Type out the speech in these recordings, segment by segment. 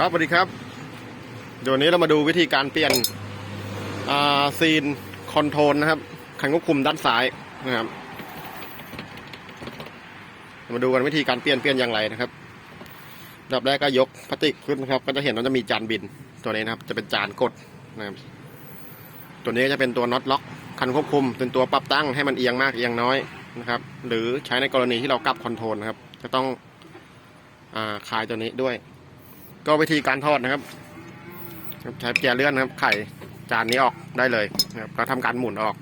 ครับสวัสดีครับ เดี๋ยววันนี้เรามาดูวิธีการเปลี่ยนซีนคอนโทรลนะครับคันควบคุมด้านซ้ายนะครับ มาดูกันวิธีการเปลี่ยนเปลี่ยนอย่างไรนะครับดับแรกก็ยกพลาสติกขึ้นนะครับ ก็จะเห็นว่าจะมีจานบินตัวนี้นะครับ จะเป็นจานกดนะครับ ตัวนี้จะเป็นตัวน็อตล็อกคันควบคุมเป็นตัวปรับตั้งให้มันเอียงมากเอียงน้อยนะครับ หรือใช้ในกรณีที่เรากลับคอนโทรลนะครับ จะต้องอคลายตัวนี้ด้วย ก็วิธีการทอดนะครับ ใช้แกเลื่อนนะครับ ไข่จานนี้ออกได้เลยนะครับแล้วทำการหมุนออก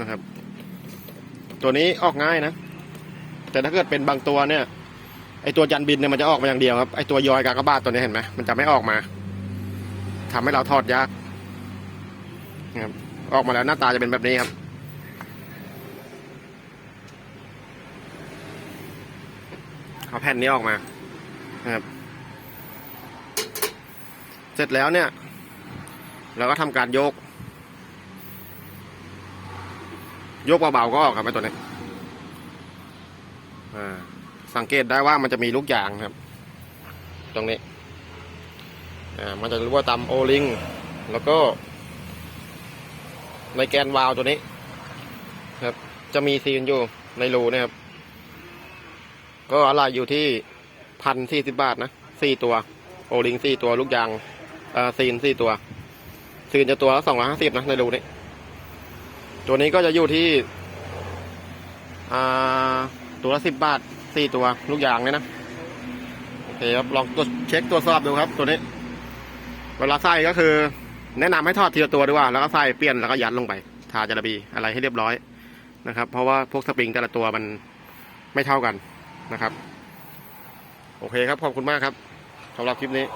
นะครับ ตัวนี้ออกง่ายนะ แต่ถ้าเกิดเป็นบางตัวเนี่ยไอตัวจันบินเนี่ยมันจะออกมาอย่างเดียวครับไอตัวยอยกากบาทตัวนี้เห็นไหมมันจะไม่ออกมาทำให้เราทอดยากนะครับออกมาแล้วหน้าตาจะเป็นแบบนี้ครับ เอาแผ่นนี้ออกมานะครับ เสร็จแล้วเนี่ย เราก็ทำการโยก โยกเบาๆก็ออกครับไอตัวนี้อ่าสังเกตได้ว่ามันจะมีลูกยางครับ ตรงนี้อ่ามันจะรู้ว่าตามโอลิงแล้วก็ ในแกนวาล์วตัวนี้ ครับ จะมีซีนอยู่ในรูนะครับ ก็อะไรอยู่ที่พันสี่สิบบาทนะสี่ตัว โอลิงสี่ตัวลูกยาง เอ่อซีนสี่ตัว ซีนจะตัวละสองร้อยห้าสิบนะในรูนี้ ตัวนี้ก็จะอยู่ที่อ่าตัวละสิบบาทสี่ตัว ลูกยางเนี่ยนะโอเคครับลองตรวจเช็คตรวจสอบดูครับ ตัวนี้ เวลาใส่ก็คือ แนะนำให้ทอดทีละตัวดีกว่า แล้วก็ใส่เปลี่ยนแล้วก็ยัดลงไป ทาจาระบีอะไรให้เรียบร้อยนะครับ เพราะว่าพวกสปริงแต่ละตัวมันไม่เท่ากันนะครับ โอเคครับ ขอบคุณมากครับสำหรับคลิปนี้